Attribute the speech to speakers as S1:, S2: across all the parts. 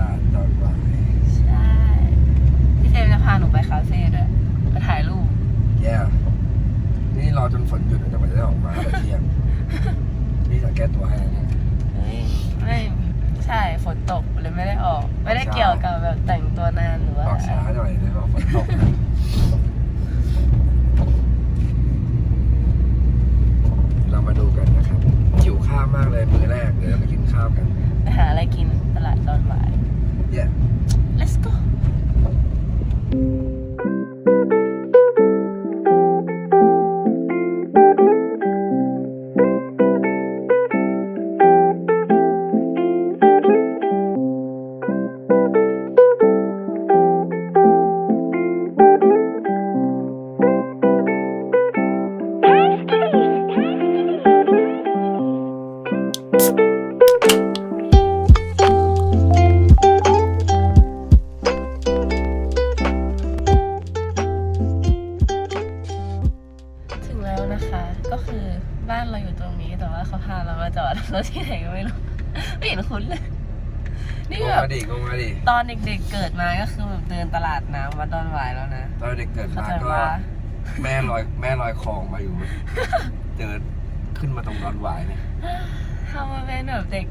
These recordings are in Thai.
S1: ลาดตอนบ่าใช่ พี่เซมจะพาหนูไปคาเฟ่ด้วยไปถ่ายรูป แย่นี่รอจนฝนหยุดจะไปได้
S2: ออกมาเที่ยง
S1: นี่จะแก้ตัวให้นะเไม่ ใช่ ฝนตกเลยไม่
S2: ได้
S1: ออก ไม่ได้เกี่ยวกับแบบ
S2: แต่งตัวนานหรื
S1: อว่าบอกช้า
S2: หน่อยเลยว่าฝนตกเรามาดู
S1: กันนะครับ เด็กๆเกิดมาก็คือแบบเดินตลาดน้ำวัดดอนหวายแล้วนะ
S2: ตอนเด็กเกิด
S1: เข้า
S2: มา
S1: ใจ
S2: ก็
S1: ว่า
S2: แม่ลอยแม่ลอยคลองมาอยู่ เดินขึ้นมาตรงดอนหวายเนี่ย
S1: ทำมาเป็นแบบเด็ก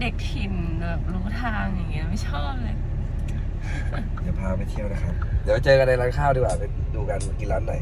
S1: เด็กถิ่นแบบรู้ทางอย่างเงี้ยไม่ชอบเลย
S2: เดี๋ยวพาไปเที่ยวนะครับ เดี๋ยวเจอกันในร้านข้าวดีกว่าไปดูกันกินร้านไหน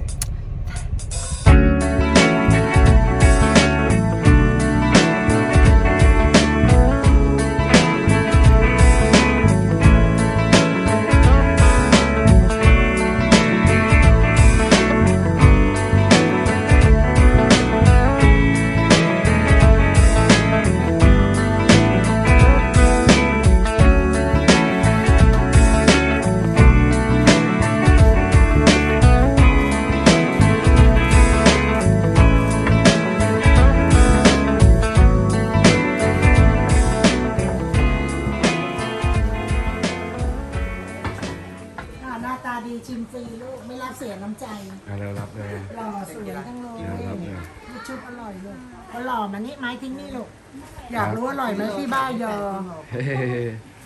S3: อหล่อมานี่ไม้ทิ้งนี่ลูกอยากรู้อร่อยไหมพี่บ้ายอ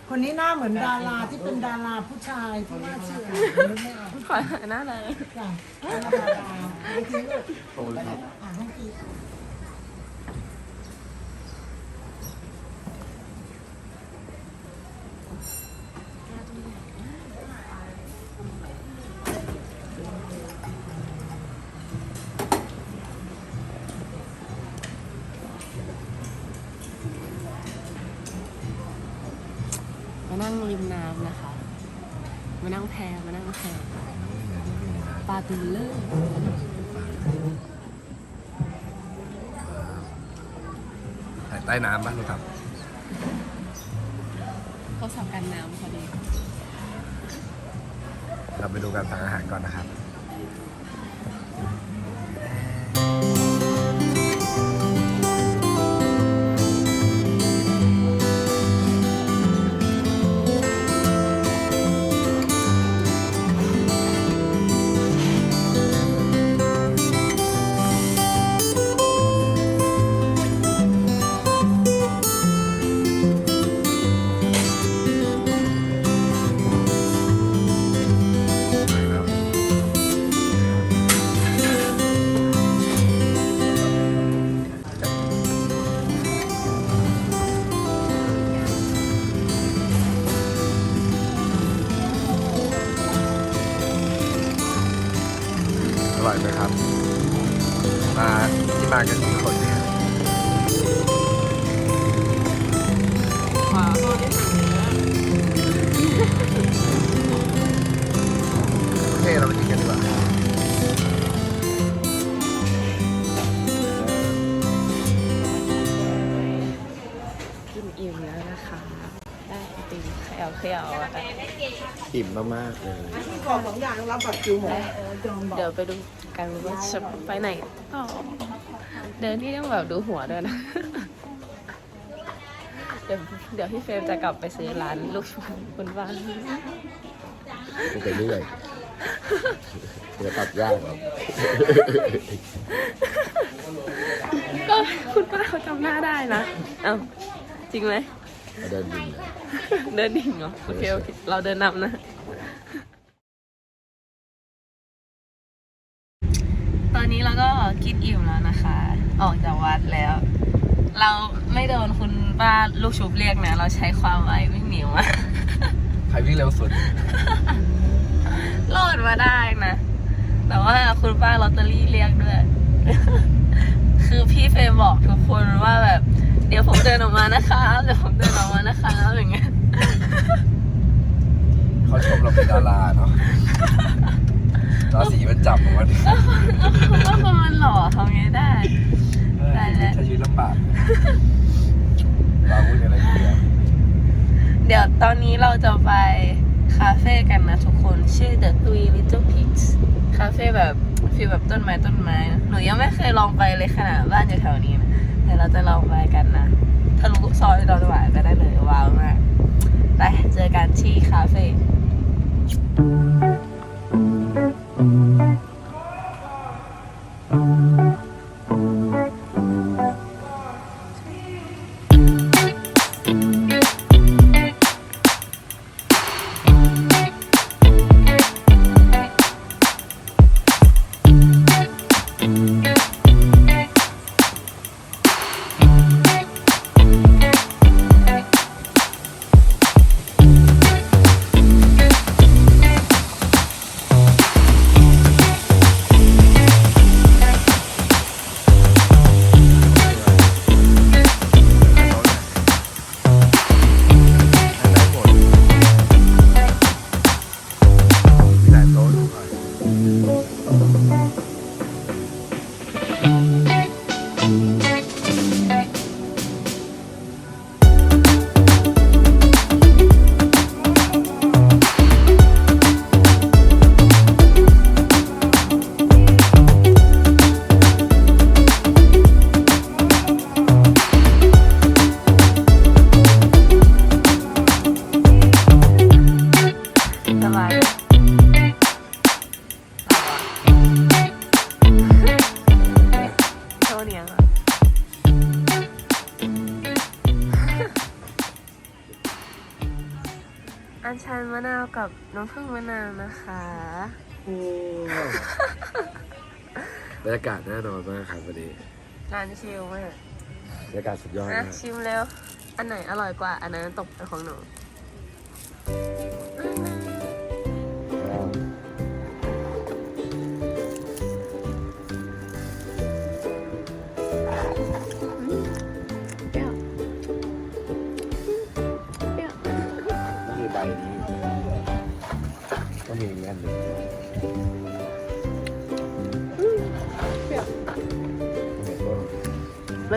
S3: คนนี้หน้าเหมือนดาราที่เป็นดาราผู้ชายที่น่าเชื่อนึกไม่ออก
S1: ขอหน้าเลย
S3: จ้ะหน้าดาราไม้ทิ้งลูกอ่าให้กิน
S1: มานั่งริมน้ำนะคะ มานั่งแพมานั่งแพปลาตูเลอร์
S2: ถ่ายใต้น้ำบ้างครับ
S1: เขาสับกันน้ำพอดี
S2: เราไปดูการสั่งอาหารก่อนนะครับ มมากๆเลย
S1: ที่ขอ
S3: งสองอย่างรับบัตรคิวหมดเดี๋
S1: ยวไปดูกันว่าจะไปไหนต่อเดินที่ต้องแบบดูหัวด้วยนะ เดี๋ยวเดี๋ยวพี่เฟรมจะกลับไปซื้อร้านลูกชุบคุณบ้าน
S2: กูไปเรื่อยเดี๋ยวตัดยากครับ
S1: ก็คุณป้าเขาจำหน้าได้นะเอ้าจริงไหม
S2: เดินดินเลย
S1: เดินดิ่งเหรอ โอเค โอเค เราเดินนำนะ ตอนนี้เราก็กินอิ่มแล้วนะคะ ออกจากวัดแล้ว เราไม่โดนคุณป้าลูกชุบเรียกนะ เราใช้ความไววิ่งหนีมา
S2: ใครวิ่งเร็วสุด
S1: รอดมาได้นะ แต่ว่าคุณป้าลอตเตอรี่เรียกด้วย คือพี่เฟย์บอกทุกคนว่าแบบ เดี๋ยวผมเดินออกมานะคะเดี๋ยวผมเดินออกมานะคะอย่างเงี้ย
S2: เขาชมเราเป็นดาราเนาะ ราศีมันจับผมว่า
S1: ว่าคนมันหล่อทำไงได้ ได้แล้ว
S2: ใช้ชีวิตลำบากเราพูดอะไรอย่างเงี้ย
S1: เดี๋ยวตอนนี้เราจะไปคาเฟ่กันนะทุกคนชื่อ The Three Little Pigs คาเฟ่แบบฟีลแบบต้นไม้ต้นไม้นะหนูยังไม่เคยลองไปเลยขนาดบ้านอยู่แถวนี้นะเดี๋ยวเราจะลองไปกันนะทะลุซอยดอนหวายก็ได้เลยว้าวมากไปเจอกันที่คาเฟ่ บ
S2: รรยากาศแน่นอนมากครับวันนี้
S1: ร้านชิลมาก
S2: บรรยากาศสุดยอด
S1: นะ
S2: มาก
S1: ชิมแล้ว อันไหนอร่อยกว่า อันนั้นตกเป็นของหนูเปรี้ยวเปรี้ยว
S2: นี่ใบนี้ก็มีอีกอันหนึ่ง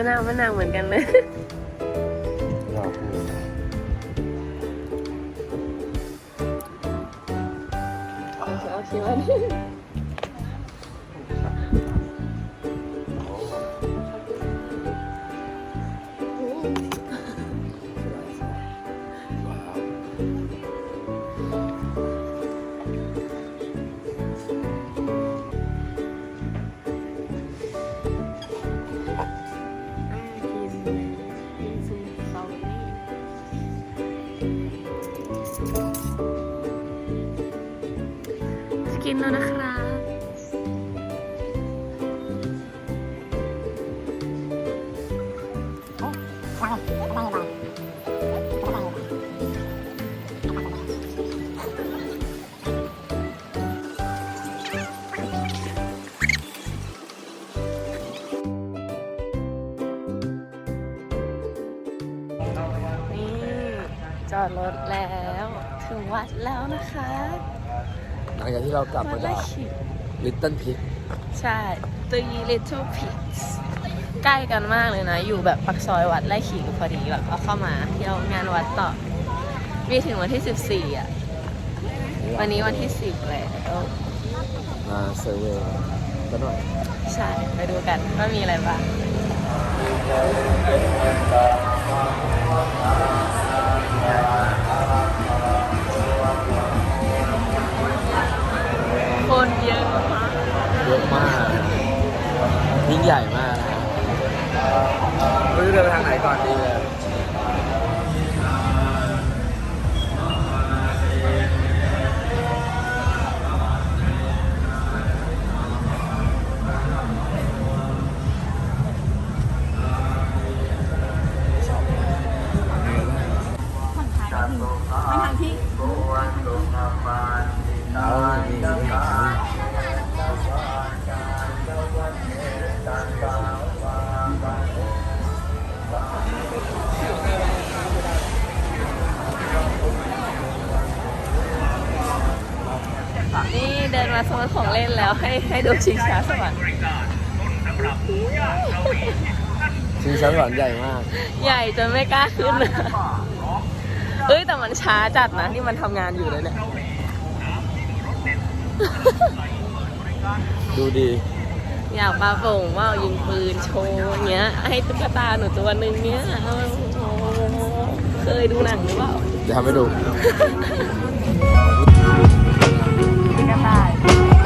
S1: มะนาวมะนาวเหมือนกันเลย
S2: รอพูด
S1: เอาชิมอันนี้
S2: ว้าว
S1: ดรถแล้ว ถึงวัดแล้วนะคะ
S2: หลังจากที่เรากลับ
S1: วั
S2: มา
S1: ดไร่
S2: จาก
S1: ขิง
S2: ลิตเติ้ลพิก
S1: ใช่ตัว Little Pigs ใกล้กันมากเลยนะ อยู่แบบปักซอยวัดไร่ขิงพอดีแล้วก็เข้ามาเที่ยวงานวัดต่อ มีถึงวันที่ 14 อะ วันนี้วันที่ 10แล้ว
S2: มาเซอร์เวย์ก็หน่อย
S1: ใช่ ไปดูกันว่ามีอะไรบ้าง นี่เดิ
S2: นมา
S1: โซนของเล่นแล้วให้ให้ดูชิงช้าสวรรค์
S2: ชิงช้าสวรรค์ใหญ่มาก
S1: ใหญ่จนไม่กล้าขึ้นเลยเอ้ยแต่มันช้าจัดนะนี่มันทำงานอยู่เลยเนี่ย
S2: ดูดี
S1: อยากปาโป่งว่าเอายิงปืนโชว์อย่างเงี้ย ให้ตุ๊กตาหนูตัวหนึ่งเนี้ยเอาโชว์เคยดูหนังหรือเปล่า
S2: เดี๋ยวทำให้ดู
S1: กระต่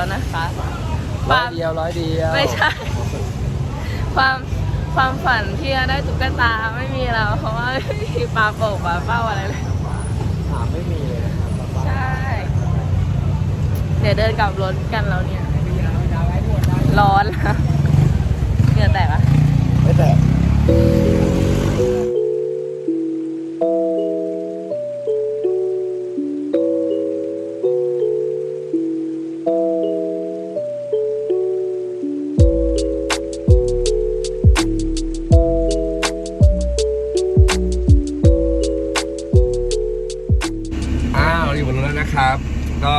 S1: แล้วนะคะ
S2: ร้อยเดียวร้อยเดียว
S1: ไม่ใช่ ความความฝันที่จะได้ตุ๊กตาไม่มีแล้ว เพราะว่าไม่มีปลาโป่งปลาเป้าอะไรเลย
S2: ปลาไม่มีเลยใช่
S1: เดี๋ยวเดินกลับรถกันแล้วเนี่ย ร้อนเหงื่อแตกปะ
S2: ไม่แตก ก็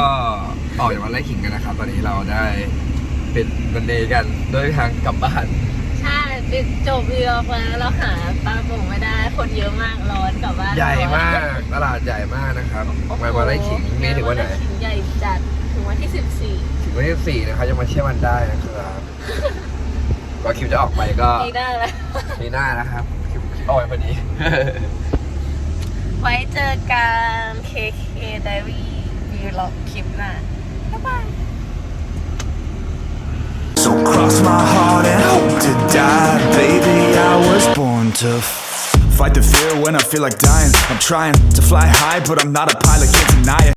S2: ออกจากวันไร่ขิงกันนะครับ ตอนนี้เราได้เป็นบันเดย์กันด้วยทางกลับบ้าน
S1: ใช่ปิดจบวีล็อกแล้วเราหาปลาโป่งไม่ได้ คนเยอะมากร้อนกลับบ้าน
S2: ใหญ่
S1: ร้อน
S2: มากตลาดใหญ่มาก นะครับงานวันไร่ขิงมีถึงวันไหน
S1: งาขิงใหญ่จัดถึงวันที่สิบสี่
S2: ถึงวันที่สี่นะครับยังมาเที่ยววันได้นะครับก็คลิปจะออกไปก็
S1: ปีหน้าแล้ว
S2: ปีหน้านะครับคลิปออกไปพอดี
S1: ไว้เจอกัน KK Diary วีล็อกคลิปหน้า บ๊ายบาย
S4: So cross my heart and hope to die. Baby, I was born to f- fight the fear when I feel like dying. I'm trying to fly high, but I'm not a pilot, can't deny it.